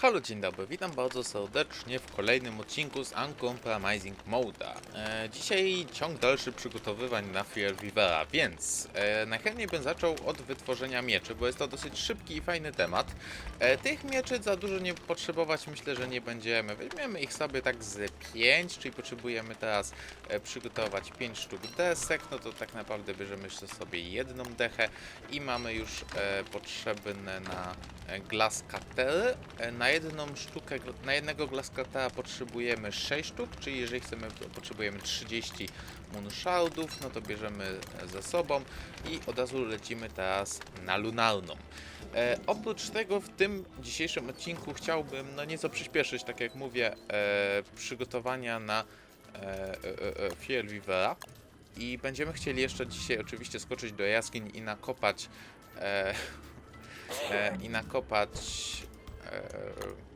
Halo, dzień dobry, witam bardzo serdecznie w kolejnym odcinku z Uncompromising Moda. E, dzisiaj ciąg dalszy przygotowywań na Fear Vivera, więc e, najchętniej bym zaczął od wytworzenia mieczy, bo jest to dosyć szybki i fajny temat. E, tych mieczy za dużo nie potrzebować myślę, że nie będziemy. Weźmiemy ich sobie tak z 5, czyli potrzebujemy teraz e, przygotować 5 sztuk desek, no to tak naprawdę bierzemy sobie jedną dechę i mamy już e, potrzebne na e, glass cuttery. E, Na jedną sztukę, na jednego glass cuttera potrzebujemy 6 sztuk, czyli jeżeli chcemy, potrzebujemy 30 moonshardów, no to bierzemy ze sobą i od razu lecimy teraz na lunarną. E, oprócz tego w tym dzisiejszym odcinku chciałbym no nieco przyspieszyć, tak jak mówię, e, przygotowania na e, e, e, Fiel Vivera. I będziemy chcieli jeszcze dzisiaj oczywiście skoczyć do jaskiń i nakopać e, e, i nakopać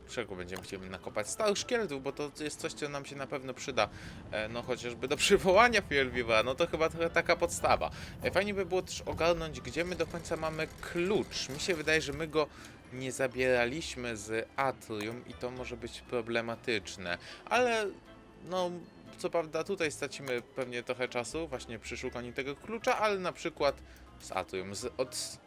czego będziemy chcieli nakopać? Stałych szkieletów, bo to jest coś, co nam się na pewno przyda, e, no chociażby do przywołania Fjellviva, no to chyba trochę taka podstawa. E, fajnie by było też ogarnąć, gdzie my do końca mamy klucz. Mi się wydaje, że my go nie zabieraliśmy z Atrium i to może być problematyczne, ale no co prawda tutaj stracimy pewnie trochę czasu właśnie przy szukaniu tego klucza, ale na przykład z Atrium, z, od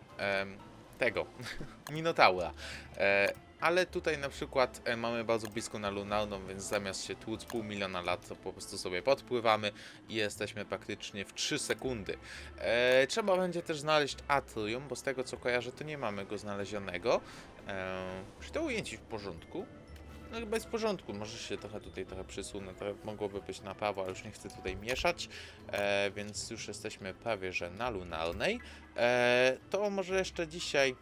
tego, Minotaura. E, ale tutaj na przykład e, mamy bardzo blisko na lunarną, więc zamiast się tłuc pół miliona lat, to po prostu sobie podpływamy i jesteśmy praktycznie w 3 sekundy. E, trzeba będzie też znaleźć Atrium, bo z tego co kojarzę, to nie mamy go znalezionego. E, czy to ujęcie w porządku? No chyba jest w porządku, może się trochę tutaj trochę przysunę, to mogłoby być na prawo, ale już nie chcę tutaj mieszać, e, więc już jesteśmy prawie, że na lunarnej. E, to może jeszcze dzisiaj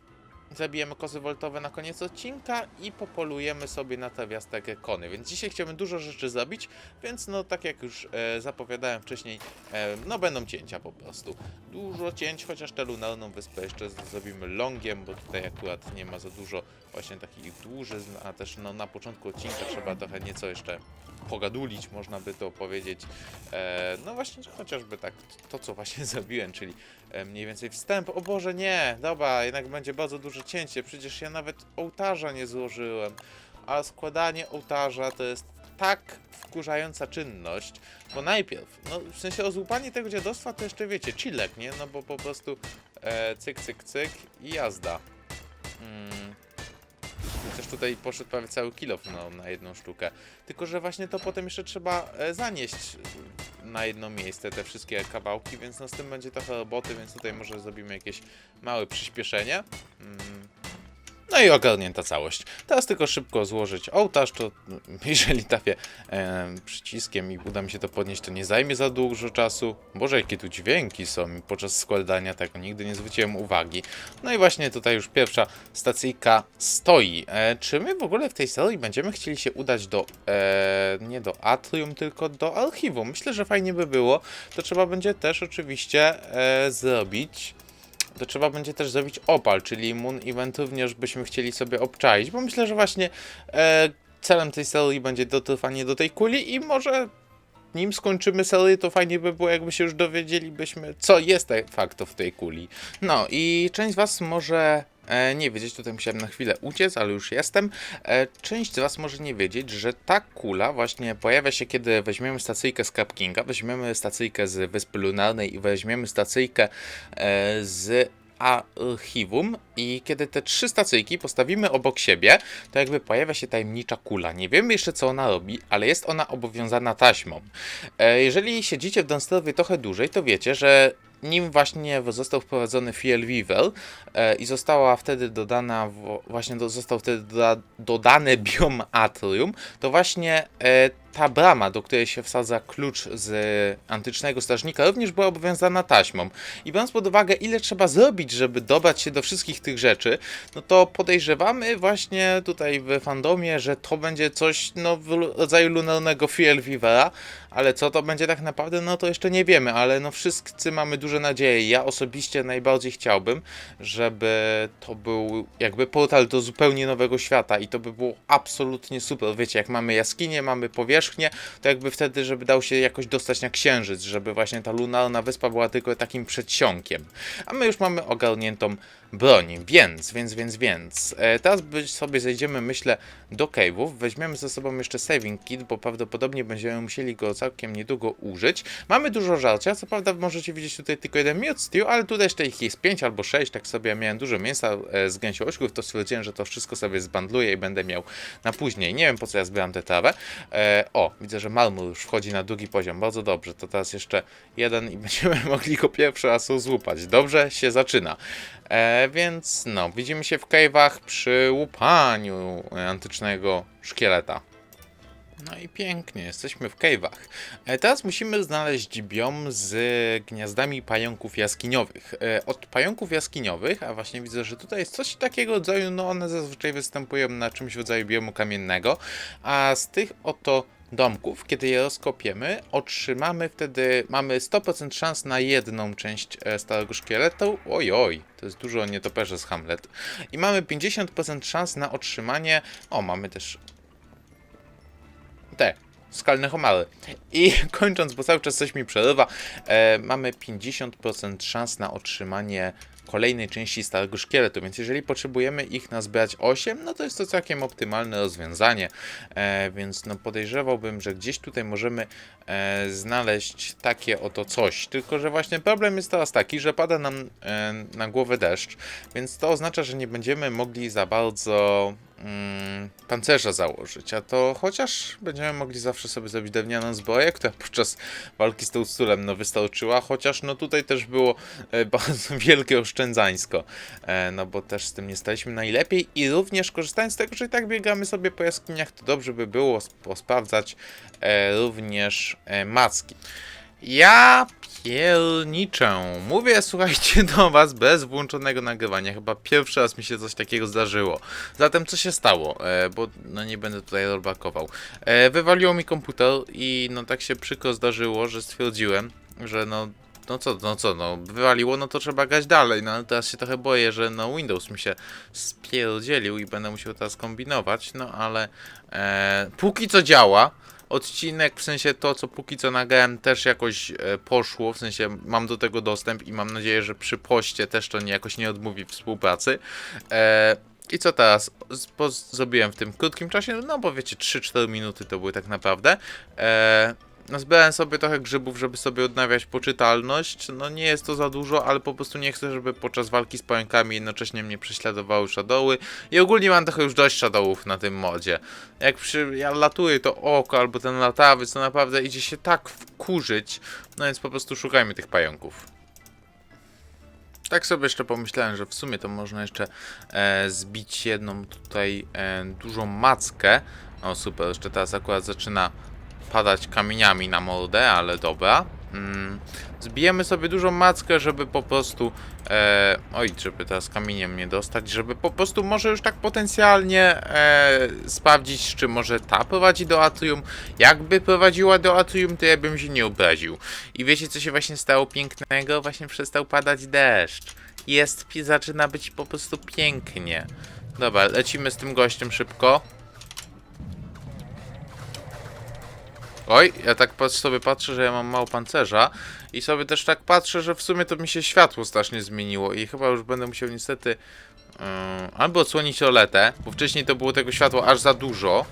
zabijemy kozy woltowe na koniec odcinka i popolujemy sobie na trawiaste gekony. Więc dzisiaj chciałbym dużo rzeczy zrobić, więc no tak jak już e, zapowiadałem wcześniej, e, no będą cięcia po prostu. Dużo cięć, chociaż tę lunarną wyspę jeszcze zrobimy longiem, bo tutaj akurat nie ma za dużo właśnie takich dłużyzn, a też no na początku odcinka trzeba trochę nieco jeszcze pogadulić, można by to powiedzieć. E, no właśnie chociażby tak to, co właśnie zrobiłem, czyli e, mniej więcej wstęp. O Boże, nie, dobra, jednak będzie bardzo duże cięcie, przecież ja nawet ołtarza nie złożyłem, a składanie ołtarza to jest tak wkurzająca czynność, bo najpierw, no w sensie rozłupanie tego dziadostwa to jeszcze wiecie, chillek, nie? No bo po prostu e, cyk, cyk, cyk i jazda. Mm. Tutaj poszedł prawie cały kilo no, na jedną sztukę. Tylko, że właśnie to potem jeszcze trzeba e, zanieść na jedno miejsce te wszystkie kawałki, więc no z tym będzie trochę roboty, więc tutaj może zrobimy jakieś małe przyspieszenie. Mm. No i ogarnięta całość. Teraz tylko szybko złożyć ołtarz, to jeżeli trafię e, przyciskiem i uda mi się to podnieść, to nie zajmie za dużo czasu. Boże, jakie tu dźwięki są podczas składania tego, nigdy nie zwróciłem uwagi. No i właśnie tutaj już pierwsza stacyjka stoi. E, czy my w ogóle w tej serii będziemy chcieli się udać do, e, nie do Atrium, tylko do archiwum? Myślę, że fajnie by było. To trzeba będzie też oczywiście e, zrobić to trzeba będzie też zrobić opal, czyli Moon Event również byśmy chcieli sobie obczaić, bo myślę, że właśnie e, celem tej serii będzie dotrwanie do tej kuli i może nim skończymy serię, to fajnie by było, jakby się już dowiedzielibyśmy, co jest de facto w tej kuli. No i część z Was może nie wiedzieć, tutaj musiałem na chwilę uciec, ale już jestem. E, część z Was może nie wiedzieć, że ta kula właśnie pojawia się, kiedy weźmiemy stacyjkę z Cap Kinga, weźmiemy stacyjkę z Wyspy Lunarnej i weźmiemy stacyjkę e, z archiwum i kiedy te trzy stacyjki postawimy obok siebie, to jakby pojawia się tajemnicza kula. Nie wiemy jeszcze co ona robi, ale jest ona obowiązana taśmą. E, jeżeli siedzicie w Dunstrowie trochę dłużej, to wiecie, że nim właśnie został wprowadzony Fiel Weevil e, i została wtedy dodana, właśnie został wtedy doda, dodany biom Atrium, to właśnie e, ta brama, do której się wsadza klucz z antycznego strażnika, również była obowiązana taśmą. I biorąc pod uwagę, ile trzeba zrobić, żeby dobrać się do wszystkich tych rzeczy, no to podejrzewamy właśnie tutaj w fandomie, że to będzie coś no, w rodzaju lunarnego Fiel Vivera, ale co to będzie tak naprawdę, no to jeszcze nie wiemy, ale no wszyscy mamy duże nadzieje. Ja osobiście najbardziej chciałbym, żeby to był jakby portal do zupełnie nowego świata i to by było absolutnie super. Wiecie, jak mamy jaskinie, mamy powierzchnię, to jakby wtedy, żeby dał się jakoś dostać na księżyc, żeby właśnie ta lunarna wyspa była tylko takim przedsionkiem. A my już mamy ogarniętą broni. Więc, więc, więc, więc. E, teraz sobie zejdziemy, myślę, do cave'ów. Weźmiemy ze sobą jeszcze saving kit, bo prawdopodobnie będziemy musieli go całkiem niedługo użyć. Mamy dużo żarcia, co prawda możecie widzieć tutaj tylko jeden miód stew, ale tutaj jeszcze ich jest 5 albo 6, tak sobie ja miałem dużo mięsa e, z gęsią ośków, to stwierdziłem, że to wszystko sobie zbandluję i będę miał na później. Nie wiem po co ja zbieram tę trawę. E, o, widzę, że marmur już wchodzi na drugi poziom, bardzo dobrze. To teraz jeszcze jeden i będziemy mogli go pierwszy raz złupać. Dobrze się zaczyna. E, więc no, widzimy się w cave'ach przy łupaniu antycznego szkieleta. No i pięknie, jesteśmy w cave'ach. E, teraz musimy znaleźć biom z gniazdami pająków jaskiniowych. E, od pająków jaskiniowych, a właśnie widzę, że tutaj jest coś takiego rodzaju, no one zazwyczaj występują na czymś w rodzaju biomu kamiennego, a z tych oto domków, kiedy je rozkopiemy, otrzymamy wtedy, mamy 100% szans na jedną część e, starego szkieletu. Oj, oj, to jest dużo nietoperze z Hamlet. I mamy 50% szans na otrzymanie, o, mamy też te skalne homary. I kończąc, bo cały czas coś mi przerywa, e, mamy 50% szans na otrzymanie kolejnej części starego szkieletu, więc jeżeli potrzebujemy ich nazbierać 8, no to jest to całkiem optymalne rozwiązanie, e, więc no podejrzewałbym, że gdzieś tutaj możemy e, znaleźć takie oto coś, tylko że właśnie problem jest teraz taki, że pada nam e, na głowę deszcz, więc to oznacza, że nie będziemy mogli za bardzo mm, pancerza założyć, a to chociaż będziemy mogli zawsze sobie zrobić drewnianą zbroję, która podczas walki z tą stulem no wystarczyła, chociaż no tutaj też było e, bardzo wielkie oszczędzańsko, e, no bo też z tym nie staliśmy najlepiej i również korzystając z tego, że i tak biegamy sobie po jaskiniach, to dobrze by było sp- posprawdzać e, również macki. Ja pierniczę. Mówię, słuchajcie, do was bez włączonego nagrywania. Chyba pierwszy raz mi się coś takiego zdarzyło. Zatem co się stało? E, bo no nie będę tutaj rollbackował. E, wywaliło mi komputer i no tak się przykro zdarzyło, że stwierdziłem, że no no co, no co, no wywaliło, no to trzeba grać dalej, no ale teraz się trochę boję, że no Windows mi się spierdzielił i będę musiał teraz kombinować, no ale e, póki co działa, odcinek, w sensie to, co póki co nagrałem, też jakoś e, poszło, w sensie mam do tego dostęp i mam nadzieję, że przy poście też to nie, jakoś nie odmówi współpracy. E, I co teraz? Zrobiłem w tym krótkim czasie, no bo wiecie, 3-4 minuty to były tak naprawdę. E, Nazbierałem sobie trochę grzybów, żeby sobie odnawiać poczytalność. No nie jest to za dużo, ale po prostu nie chcę, żeby podczas walki z pająkami jednocześnie mnie prześladowały shadowy. I ogólnie mam trochę już dość shadowów na tym modzie. Jak przy, ja latuję to oko albo ten latawiec, to naprawdę idzie się tak wkurzyć. No więc po prostu szukajmy tych pająków. Tak sobie jeszcze pomyślałem, że w sumie to można jeszcze e, zbić jedną tutaj e, dużą mackę. O super, jeszcze teraz akurat zaczyna padać kamieniami na mordę, ale dobra. Mm, zbijemy sobie dużą mackę, żeby po prostu. E, oj, żeby teraz kamieniem nie dostać, żeby po prostu może już tak potencjalnie e, sprawdzić, czy może ta prowadzi do atrium. Jakby prowadziła do atrium, to ja bym się nie obraził. I wiecie, co się właśnie stało pięknego? Właśnie przestał padać deszcz. Jest, zaczyna być po prostu pięknie. Dobra, lecimy z tym gościem szybko. Oj, ja tak sobie patrzę, że ja mam mało pancerza i sobie też tak patrzę, że w sumie to mi się światło strasznie zmieniło i chyba już będę musiał niestety yy, albo odsłonić roletę, bo wcześniej to było tego światła aż za dużo,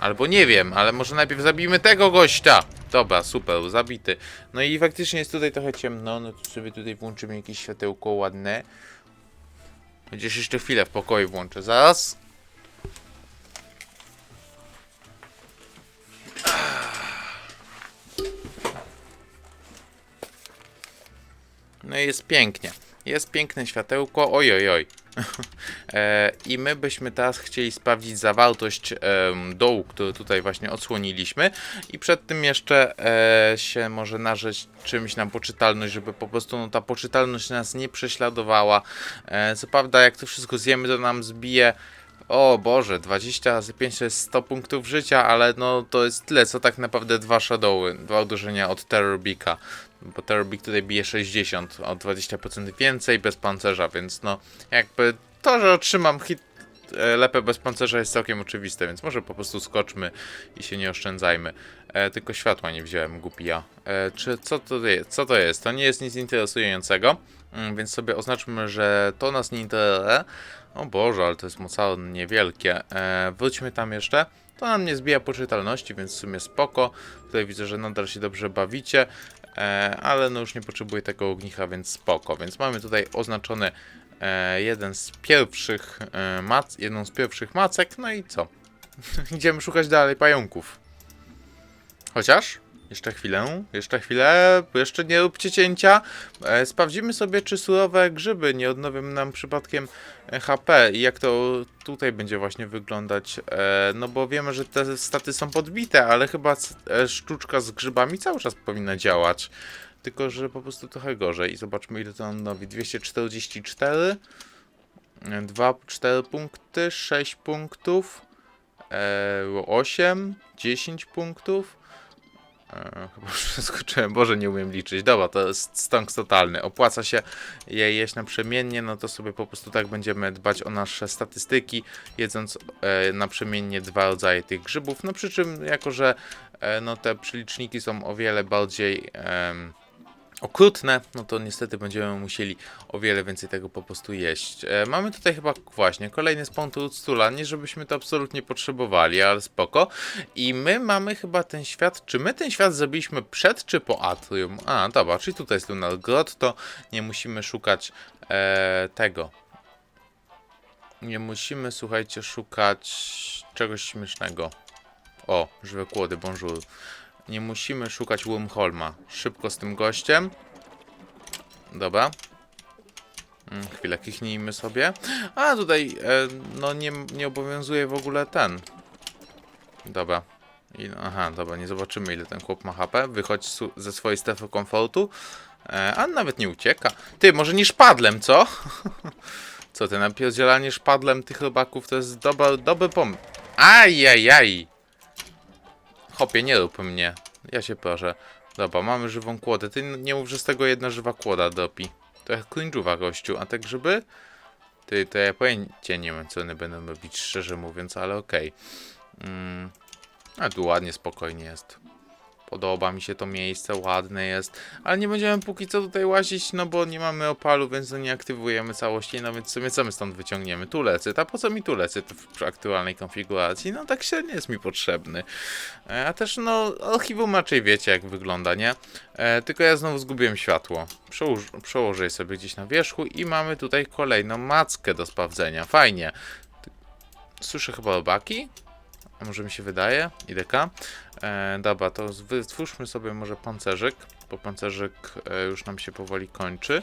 albo nie wiem, ale może najpierw zabijmy tego gościa. Dobra, super, zabity. No i faktycznie jest tutaj trochę ciemno, no to sobie tutaj włączymy jakieś światełko ładne. Chociaż jeszcze chwilę w pokoju włączę, zaraz. No i jest pięknie. Jest piękne światełko. Oj, oj, e, I my byśmy teraz chcieli sprawdzić zawartość dołu, który tutaj właśnie odsłoniliśmy. I przed tym jeszcze e, się może narzeć czymś na poczytalność, żeby po prostu no, ta poczytalność nas nie prześladowała. E, co prawda, jak to wszystko zjemy, to nam zbije. O Boże, 20 razy 5 to jest 100 punktów życia, ale no to jest tyle, co tak naprawdę dwa shadowy, dwa uderzenia od Terrorbika. Bo Terrorbik tutaj bije 60, o 20% więcej bez pancerza, więc no jakby to, że otrzymam hit e, lepę bez pancerza jest całkiem oczywiste, więc może po prostu skoczmy i się nie oszczędzajmy. E, tylko światła nie wziąłem, głupi ja. E, czy co to jest? Co to jest? To nie jest nic interesującego, mm, więc sobie oznaczmy, że to nas nie interesuje. O Boże, ale to jest mocarne niewielkie. E, wróćmy tam jeszcze. To nam nie zbija poczytalności, więc w sumie spoko. Tutaj widzę, że nadal się dobrze bawicie, e, ale no już nie potrzebuję tego ognicha, więc spoko. Więc mamy tutaj oznaczony e, jeden z pierwszych e, mac, jedną z pierwszych macek, no i co? Idziemy szukać dalej pająków. Chociaż, jeszcze chwilę, jeszcze chwilę, jeszcze nie róbcie cięcia. E, sprawdzimy sobie, czy surowe grzyby nie odnowią nam przypadkiem HP i jak to tutaj będzie właśnie wyglądać. E, no bo wiemy, że te staty są podbite, ale chyba e, sztuczka z grzybami cały czas powinna działać. Tylko, że po prostu trochę gorzej. I zobaczmy, ile to nam nowi. 244, 2, 4 punkty, 6 punktów, e, 8, 10 punktów. E, chyba już przeskoczyłem, Boże, nie umiem liczyć. Dobra, to jest stonks totalny. Opłaca się je jeść naprzemiennie, no to sobie po prostu tak będziemy dbać o nasze statystyki, jedząc e, naprzemiennie dwa rodzaje tych grzybów. No przy czym, jako że e, no, te przeliczniki są o wiele bardziej em, okrutne, no to niestety będziemy musieli o wiele więcej tego po prostu jeść. E, mamy tutaj chyba właśnie kolejny spawn od stula, nie żebyśmy to absolutnie potrzebowali, ale spoko. I my mamy chyba ten świat, czy my ten świat zrobiliśmy przed czy po Atrium? A, dobra, czyli tutaj jest Lunar Grotto, nie musimy szukać e, tego. Nie musimy, słuchajcie, szukać czegoś śmiesznego. O, żywe kłody, bonjour. Nie musimy szukać Wormholma. Szybko z tym gościem. Dobra. Mm, Chwilę, kichnijmy sobie. A, tutaj, e, no nie, nie obowiązuje w ogóle ten. Dobra. I, aha, dobra, nie zobaczymy ile ten chłop ma HP. Wychodź ze swojej strefy komfortu. E, a nawet nie ucieka. Ty, może nie szpadlem, co? co, ty napierdzielanie szpadlem tych robaków to jest dobry, dobry pomysł. Ajajaj! Hopie, nie rób mnie. Ja się proszę. Dobra, mamy żywą kłodę. Ty nie mów, że z tego jedna żywa kłoda dopi. To jak cringe'uwa gościu. A te grzyby? Ty, to ja pojęcia nie mam, co one będą robić, szczerze mówiąc, ale okej. Mm. A tu ładnie, spokojnie jest. Podoba mi się to miejsce, ładne jest. Ale nie będziemy póki co tutaj łazić, no bo nie mamy opalu, więc no nie aktywujemy całości. No więc w sumie co my stąd wyciągniemy? Tulecyt. A po co mi tulecyt w przy aktualnej konfiguracji? No tak średnio jest mi potrzebny. E, A też no, archiwum raczej wiecie jak wygląda, nie? E, tylko ja znowu zgubiłem światło. Przełoż, przełożę je sobie gdzieś na wierzchu i mamy tutaj kolejną mackę do sprawdzenia. Fajnie. Słyszę chyba robaki? A może mi się wydaje? IDK? E, dobra, to wytwórzmy sobie może pancerzyk, bo pancerzyk e, już nam się powoli kończy.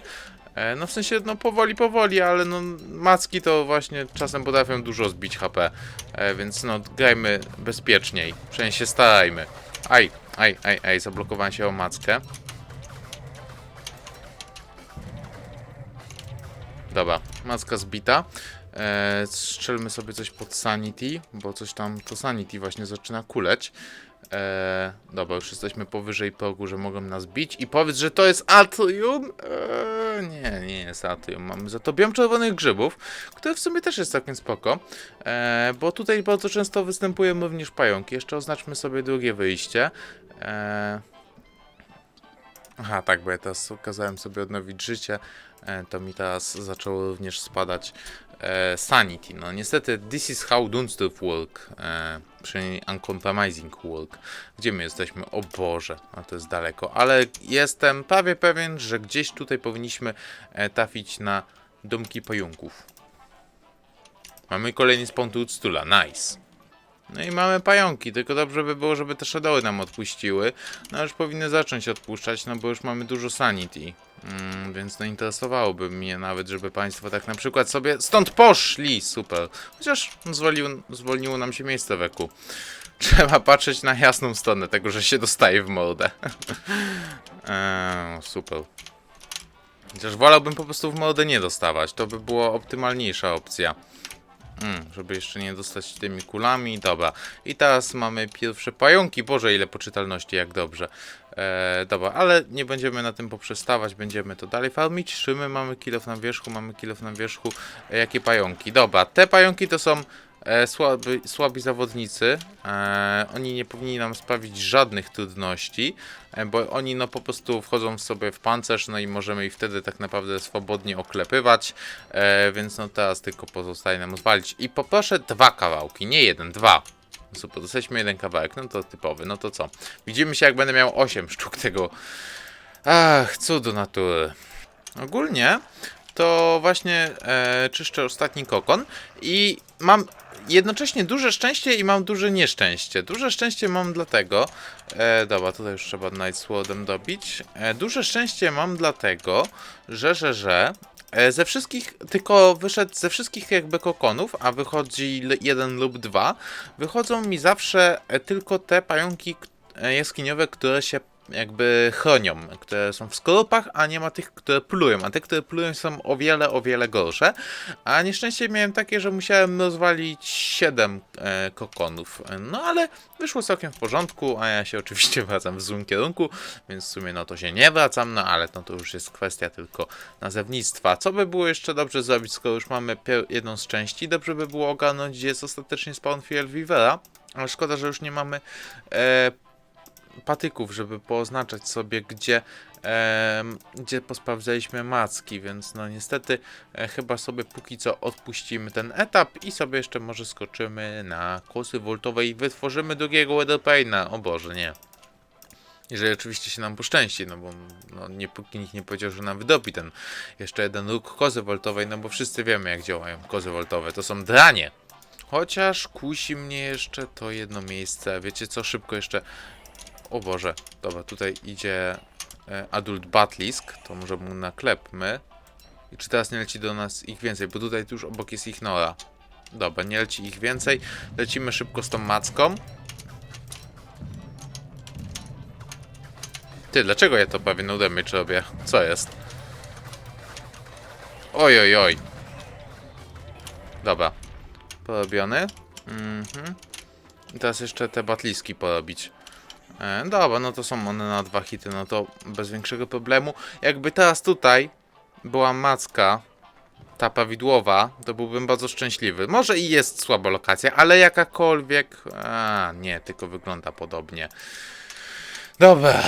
E, no w sensie, no powoli, powoli, ale no macki to właśnie czasem potrafią dużo zbić HP, e, więc no grajmy bezpieczniej, przynajmniej się starajmy. Aj, aj, aj, aj, zablokowałem się o mackę. Dobra, macka zbita. E, strzelmy sobie coś pod Sanity, bo coś tam to Sanity właśnie zaczyna kuleć. E, dobra, już jesteśmy powyżej progu, że mogą nas bić. I powiedz, że to jest atrium? E, nie, nie jest atrium. Mamy za to biom czerwonych grzybów, które w sumie też jest całkiem spoko. E, bo tutaj bardzo często występują również pająki. Jeszcze oznaczmy sobie drugie wyjście. E, Aha, tak, bo ja teraz kazałem sobie odnowić życie, to mi teraz zaczęło również spadać e, sanity. No niestety, this is how Dunstów work, e, przynajmniej uncompromising work. Gdzie my jesteśmy? O Boże, a to jest daleko, ale jestem prawie pewien, że gdzieś tutaj powinniśmy e, trafić na domki pająków. Mamy kolejny spawn tu stula, nice. No i mamy pająki, tylko dobrze by było, żeby te shadowy nam odpuściły. No już powinny zacząć odpuszczać, no bo już mamy dużo sanity. Mm, więc no interesowałoby mnie nawet, żeby państwo tak na przykład sobie stąd poszli, super. Chociaż zwolił, zwolniło nam się miejsce weku. Trzeba patrzeć na jasną stronę tego, że się dostaje w mordę. eee, super. Chociaż wolałbym po prostu w mordę nie dostawać, to by była optymalniejsza opcja. Mm, żeby jeszcze nie dostać tymi kulami. Dobra. I teraz mamy pierwsze pająki. Boże, ile poczytalności, jak dobrze. E, dobra, ale nie będziemy na tym poprzestawać. Będziemy to dalej farmić. Czy my mamy kilof na wierzchu? Mamy kilof na wierzchu. E, jakie pająki? Dobra, te pająki to są e, słabi, słabi zawodnicy. E, oni nie powinni nam sprawić żadnych trudności, e, bo oni no po prostu wchodzą sobie w pancerz, no i możemy ich wtedy tak naprawdę swobodnie oklepywać, e, więc no teraz tylko pozostaje nam zwalić. I poproszę dwa kawałki, nie jeden, dwa. Super, dostaliśmy jeden kawałek, no to typowy, no to co? Widzimy się jak będę miał 8 sztuk tego. Ach, cudu natury. Ogólnie to właśnie e, czyszczę ostatni kokon i mam jednocześnie duże szczęście i mam duże nieszczęście. Duże szczęście mam dlatego, e, dobra, tutaj już trzeba Night Swordem dobić. E, duże szczęście mam dlatego, że, że, że ze wszystkich, tylko wyszedł ze wszystkich jakby kokonów, a wychodzi jeden lub dwa, wychodzą mi zawsze e, tylko te pająki e, jaskiniowe, które się jakby chronią, które są w skorupach, a nie ma tych, które plują. A te, które plują są o wiele, o wiele gorsze. A nieszczęście miałem takie, że musiałem rozwalić 7 e, kokonów. No ale wyszło całkiem w porządku, a ja się oczywiście wracam w złym kierunku, więc w sumie no to się nie wracam, no ale no to już jest kwestia tylko nazewnictwa. Co by było jeszcze dobrze zrobić, skoro już mamy jedną z części? Dobrze by było ogarnąć, gdzie jest ostatecznie spawn Fiel Vivera, ale szkoda, że już nie mamy e, patyków, żeby pooznaczać sobie, gdzie, em, gdzie posprawdzaliśmy macki, więc no niestety e, chyba sobie póki co odpuścimy ten etap i sobie jeszcze może skoczymy na kłosy woltowe i wytworzymy drugiego Weatherpaina. O Boże, nie. Jeżeli oczywiście się nam poszczęści, no bo no, nie, póki nikt nie powiedział, że nam wydobi ten jeszcze jeden róg kozy woltowej, no bo wszyscy wiemy jak działają kozy woltowe, to są dranie. Chociaż kusi mnie jeszcze to jedno miejsce, wiecie co, szybko jeszcze o Boże, dobra, tutaj idzie e, Adult Batlisk, to może mu naklepmy. I czy teraz nie leci do nas ich więcej, bo tutaj tuż obok jest ich Nora. Dobra, nie leci ich więcej. Lecimy szybko z tą macką. Ty, dlaczego ja to prawie no damage robię? Co jest? Oj, oj, oj. Dobra. Porobiony. Mhm. I teraz jeszcze te batliski porobić. E, dobra, no to są one na dwa hity, no to bez większego problemu. Jakby teraz tutaj była macka, ta prawidłowa, to byłbym bardzo szczęśliwy. Może i jest słaba lokacja, ale jakakolwiek... A, nie, tylko wygląda podobnie. Dobra.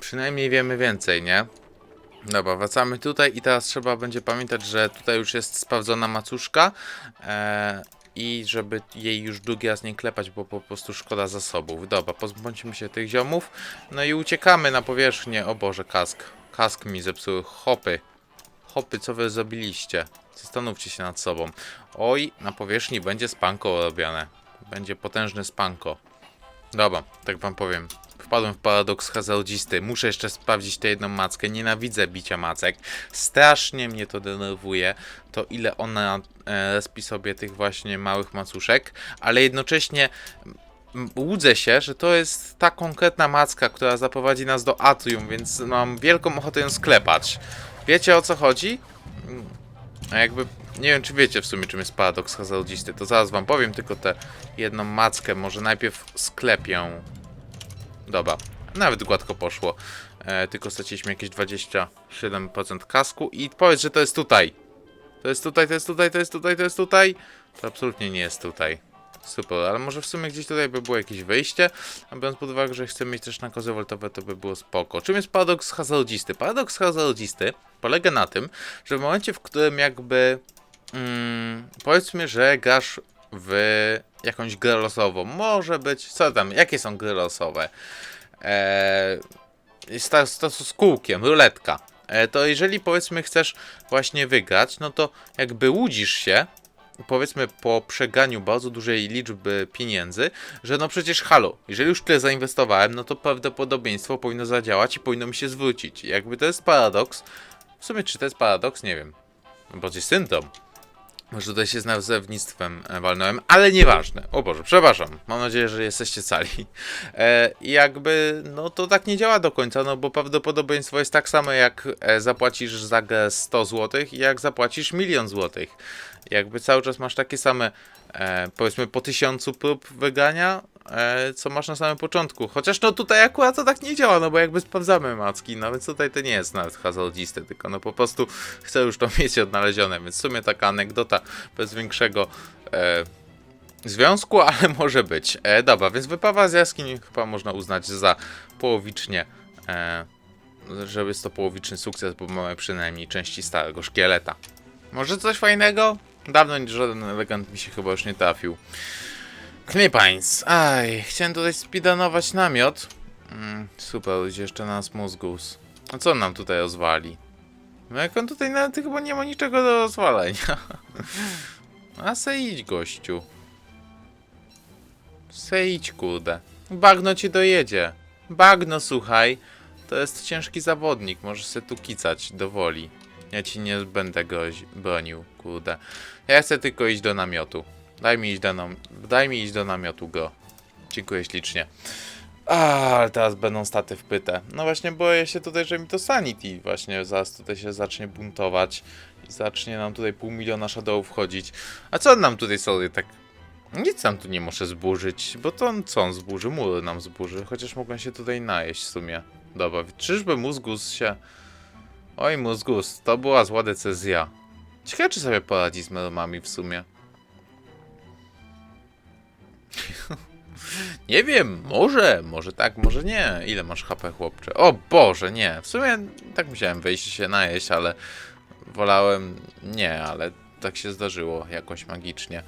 Przynajmniej wiemy więcej, nie? Dobra, wracamy tutaj i teraz trzeba będzie pamiętać, że tutaj już jest sprawdzona macuszka e, i żeby jej już drugi raz nie klepać, bo po prostu szkoda zasobów. Dobra, pozbądźmy się tych ziomów, no i uciekamy na powierzchnię. O Boże, kask. Kask mi zepsuły. Hopy. Hopy, co wy zrobiliście? Zastanówcie się nad sobą. Oj, na powierzchni będzie spanko robione. Będzie potężne spanko. Dobra, tak wam powiem. Wpadłem w paradoks hazardzisty. Muszę jeszcze sprawdzić tę jedną mackę. Nienawidzę bicia macek. Strasznie mnie to denerwuje. To ile ona e, respi sobie tych właśnie małych macuszek, ale jednocześnie łudzę się, że to jest ta konkretna macka, która zaprowadzi nas do atrium, więc mam wielką ochotę ją sklepać. Wiecie o co chodzi? A jakby, nie wiem czy wiecie w sumie czym jest paradoks hazardzisty, to zaraz wam powiem, tylko tę jedną mackę może najpierw sklepię. Dobra, nawet gładko poszło. E, tylko straciliśmy jakieś 27% kasku i powiedz, że to jest tutaj. To jest tutaj, to jest tutaj, to jest tutaj, to jest tutaj. To absolutnie nie jest tutaj. Super, ale może w sumie gdzieś tutaj by było jakieś wyjście, a biorąc pod uwagę, że chcemy mieć też na kozy woltowe, to by było spoko. Czym jest paradoks hazardzisty? Paradoks hazardzisty polega na tym, że w momencie, w którym jakby mm, powiedzmy, że grasz w jakąś grę losową, może być, co tam, jakie są gry losowe? Eee, to, to z kółkiem, ruletka. E, to jeżeli powiedzmy chcesz właśnie wygrać, no to jakby łudzisz się, powiedzmy po przeganiu bardzo dużej liczby pieniędzy, że no przecież halo, jeżeli już tyle zainwestowałem, no to prawdopodobieństwo powinno zadziałać i powinno mi się zwrócić. Jakby to jest paradoks. W sumie czy to jest paradoks? Nie wiem. Bardziej symptom. Może tutaj się z nazewnictwem e, walnąłem, ale nieważne. O Boże, przepraszam. Mam nadzieję, że jesteście cali. E, jakby, no to tak nie działa do końca, no bo prawdopodobieństwo jest tak samo jak e, zapłacisz za grę 100 zł i jak zapłacisz milion złotych. jakby cały czas masz takie same, e, powiedzmy po tysiącu prób wygania, e, co masz na samym początku. Chociaż no tutaj akurat to tak nie działa, no bo jakby sprawdzamy macki, no więc tutaj to nie jest nawet hazardziste, tylko no po prostu chcę już to mieć odnalezione, więc w sumie taka anegdota bez większego e, związku, ale może być. E, dobra, więc wyprawa z jaskini chyba można uznać za połowicznie, e, że jest to połowiczny sukces, bo mamy przynajmniej części starego szkieleta. Może coś fajnego? Dawno żaden elegant mi się chyba już nie trafił. Knipańc. Aj, chciałem tutaj speedanować namiot. Mm, super, jeszcze nas mózgus. A co on nam tutaj rozwali? No jak on tutaj nawet chyba nie ma niczego do rozwalenia. A se idź, gościu. Se idź, kurde. Bagno ci dojedzie. Bagno, słuchaj. To jest ciężki zawodnik, możesz se tu kicać do woli. Ja ci nie będę go bronił, kurde. Ja chcę tylko iść do namiotu. Daj mi iść do, nam Daj mi iść do namiotu go. Dziękuję ślicznie. A, ale teraz będą staty wpyte. No właśnie boję się tutaj, że mi to Sanity właśnie zaraz tutaj się zacznie buntować i zacznie nam tutaj pół miliona shadowów wchodzić. A co on nam tutaj sobie tak... Nic nam tu nie muszę zburzyć, bo to on co on zburzy? Mury nam zburzy, chociaż mogłem się tutaj najeść w sumie. Dobra, czyżby mózgus się... Oj mózgus, to była zła decyzja. Ciekawe czy sobie poradzi z melomami w sumie. Nie wiem, może, może tak, może nie. Ile masz HP, chłopcze? O Boże, nie. W sumie tak musiałem wyjść się najeść, ale wolałem nie, ale tak się zdarzyło jakoś magicznie.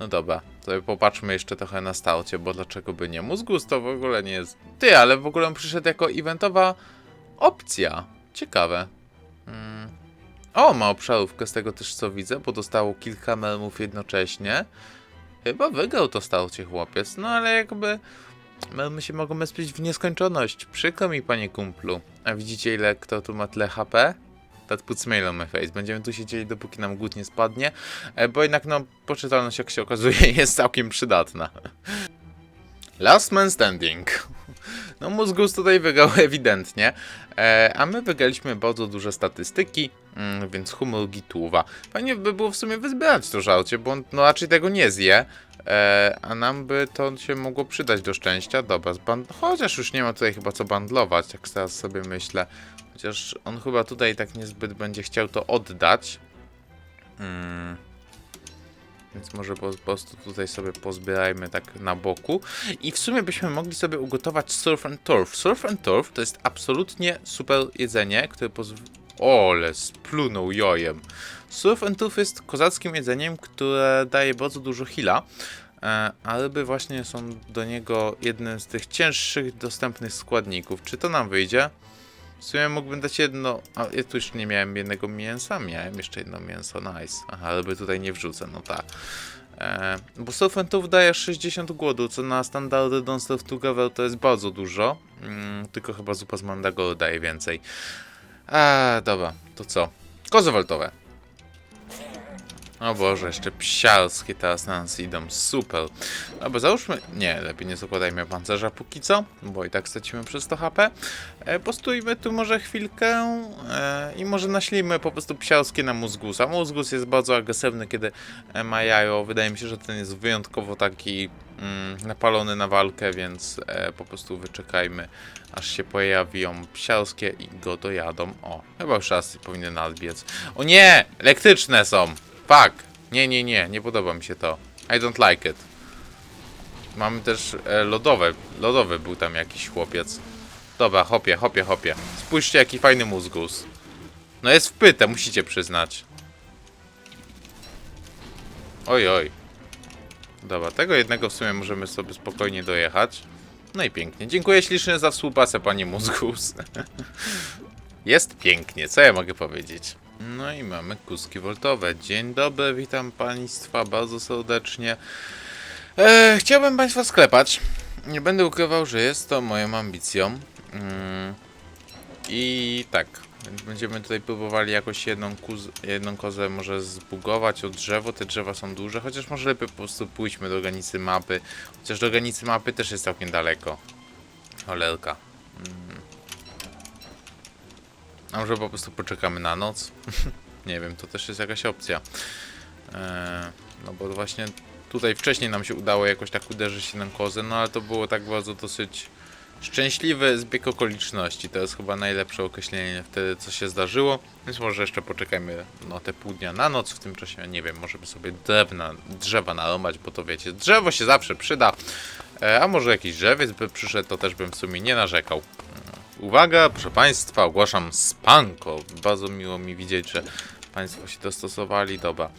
No dobra, to popatrzmy jeszcze trochę na stałcie, bo dlaczego by nie? Mózgus to w ogóle nie jest... Ty, ale w ogóle on przyszedł jako eventowa opcja. Ciekawe. Mm. O, ma obszarówkę z tego też co widzę, bo dostało kilka melmów jednocześnie. Chyba wygrał to starcie chłopiec, no ale jakby my się mogą spić w nieskończoność. Przykro mi, panie kumplu. A widzicie ile kto tu ma tyle HP? That puts mail on my face. Będziemy tu siedzieli dopóki nam głód nie spadnie, e, bo jednak no poczytalność jak się okazuje jest całkiem przydatna. Last man standing. No mózgus tutaj wygrał ewidentnie, e, a my wygraliśmy bardzo duże statystyki, mm, więc humor gituwa. Fajnie by było w sumie wyzbierać to żarcie, bo on no, raczej tego nie zje, e, a nam by to się mogło przydać do szczęścia. Dobra, zband... chociaż już nie ma tutaj chyba co bandlować, jak teraz sobie myślę. Chociaż on chyba tutaj tak niezbyt będzie chciał to oddać. Mm. Więc może po, prostu tutaj sobie pozbierajmy tak na boku. I w sumie byśmy mogli sobie ugotować surf and turf. Surf and turf to jest absolutnie super jedzenie, które pozwoli... Ole, splunął jojem. Surf and turf jest kozackim jedzeniem, które daje bardzo dużo heala. E, a ryby właśnie są do niego jednym z tych cięższych dostępnych składników. Czy to nam wyjdzie? W sumie mógłbym dać jedno. A ja tu już nie miałem jednego mięsa. Miałem jeszcze jedno mięso. Nice. Aha, ryby tutaj nie wrzucę, no tak. E, bo surfentów daje 60 głodu, co na standardy Don't Together to jest bardzo dużo. Mm, tylko chyba zupa z Mandagoru daje więcej. A, dobra, to co? Kozy waltowe. O Boże, jeszcze psiarskie teraz na nas idą. Super. Dobra, załóżmy... Nie, lepiej nie zakładajmy pancerza póki co, bo i tak stracimy przez to HP. E, postójmy tu może chwilkę e, i może naślijmy po prostu psiarskie na mózgusa. Mózgus jest bardzo agresywny, kiedy e, ma jajo. Wydaje mi się, że ten jest wyjątkowo taki mm, napalony na walkę, więc e, po prostu wyczekajmy, aż się pojawią psiarskie i go dojadą. O, chyba już raz powinien nadbiec. O nie! Elektryczne są! Fuck! Nie, nie, nie, nie podoba mi się to. I don't like it. Mamy też e, lodowe. Lodowy był tam jakiś chłopiec. Dobra, hopie, hopie, hopie. Spójrzcie, jaki fajny mózgus. No jest wpyte, musicie przyznać. Oj, oj. Dobra, tego jednego w sumie możemy sobie spokojnie dojechać. No i pięknie. Dziękuję ślicznie za współpracę, panie mózgus. Jest pięknie, co ja mogę powiedzieć? No i mamy kuski woltowe. Dzień dobry, witam państwa bardzo serdecznie. E, chciałbym państwa sklepać. Nie będę ukrywał, że jest to moją ambicją. Mm, I tak, będziemy tutaj próbowali jakoś jedną, kuz, jedną kozę może zbugować od drzewo. Te drzewa są duże, chociaż może lepiej po prostu pójdźmy do granicy mapy. Chociaż do granicy mapy też jest całkiem daleko. Cholerka. Mm. A może po prostu poczekamy na noc? Nie wiem, to też jest jakaś opcja. E, no bo właśnie tutaj wcześniej nam się udało jakoś tak uderzyć na kozę, no ale to było tak bardzo dosyć szczęśliwy zbieg okoliczności. To jest chyba najlepsze określenie wtedy, co się zdarzyło. Więc może jeszcze poczekajmy no, te pół dnia na noc. W tym czasie, nie wiem, możemy sobie drewna, drzewa narąbać, bo to wiecie, drzewo się zawsze przyda. E, a może jakiś drzewiec by przyszedł, to też bym w sumie nie narzekał. Uwaga, proszę Państwa, ogłaszam spanko. Bardzo miło mi widzieć, że Państwo się dostosowali. Dobra,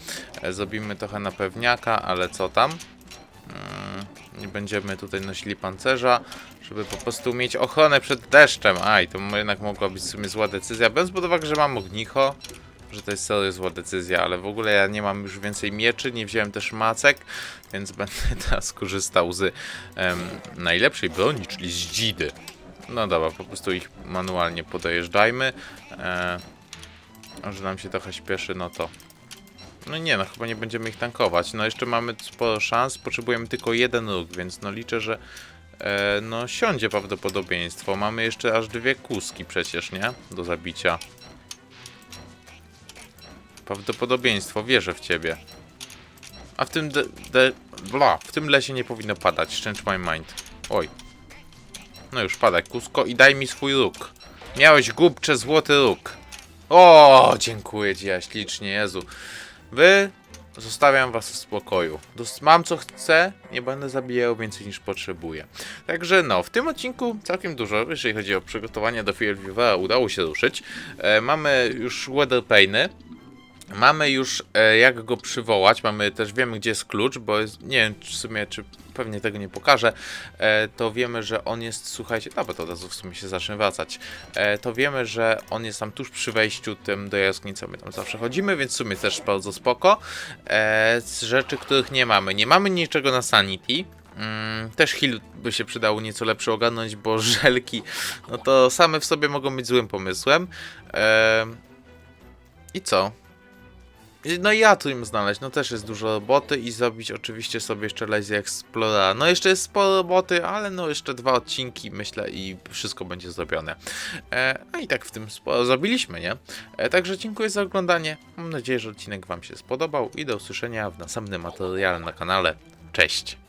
e, zrobimy trochę na pewniaka, ale co tam? Mm, nie będziemy tutaj nosili pancerza, żeby po prostu mieć ochronę przed deszczem. Aj, to jednak mogła być w sumie zła decyzja, biorąc pod uwagę, że mam ognicho, że to jest serio zła decyzja, ale w ogóle ja nie mam już więcej mieczy, nie wziąłem też macek, więc będę teraz korzystał z em, najlepszej broni, czyli z dzidy. No dobra, po prostu ich manualnie podojeżdżajmy. E, a że nam się trochę śpieszy, no to no nie, no chyba nie będziemy ich tankować. No jeszcze mamy sporo szans, potrzebujemy tylko jeden róg, więc no liczę, że e, no siądzie prawdopodobieństwo. Mamy jeszcze aż dwie kuski przecież, nie? Do zabicia. Prawdopodobieństwo, wierzę w ciebie. A w tym de, de, bla, w tym lesie nie powinno padać, change my mind. Oj. No już padaj, kusko i daj mi swój róg. Miałeś głupcze złoty róg. O, dziękuję ci ja ślicznie, Jezu. Wy zostawiam was w spokoju. Mam co chcę, nie będę zabijał więcej niż potrzebuję. Także no, w tym odcinku całkiem dużo, jeżeli chodzi o przygotowanie do Fear udało się ruszyć. E, mamy już Weatherpainy. Mamy już e, jak go przywołać, mamy też wiemy gdzie jest klucz, bo jest, nie wiem w sumie, czy pewnie tego nie pokażę, e, to wiemy, że on jest, słuchajcie, no bo to od razu w sumie się zacznie wracać, e, to wiemy, że on jest tam tuż przy wejściu tym do jaskini, co my tam zawsze chodzimy, więc w sumie też bardzo spoko. E, z rzeczy, których nie mamy, nie mamy niczego na Sanity, Mm, też heal by się przydało nieco lepszy ogarnąć, bo żelki, no to same w sobie mogą być złym pomysłem. E, I co? I- No i ja tu im znaleźć, no też jest dużo roboty i zrobić oczywiście sobie jeszcze Lazy Explora. No jeszcze jest sporo roboty, ale no jeszcze dwa odcinki myślę i wszystko będzie zrobione. E, a i tak w tym sporo zrobiliśmy, nie? E, także dziękuję za oglądanie. Mam nadzieję, że odcinek Wam się spodobał i do usłyszenia w następnym materiale na kanale. Cześć!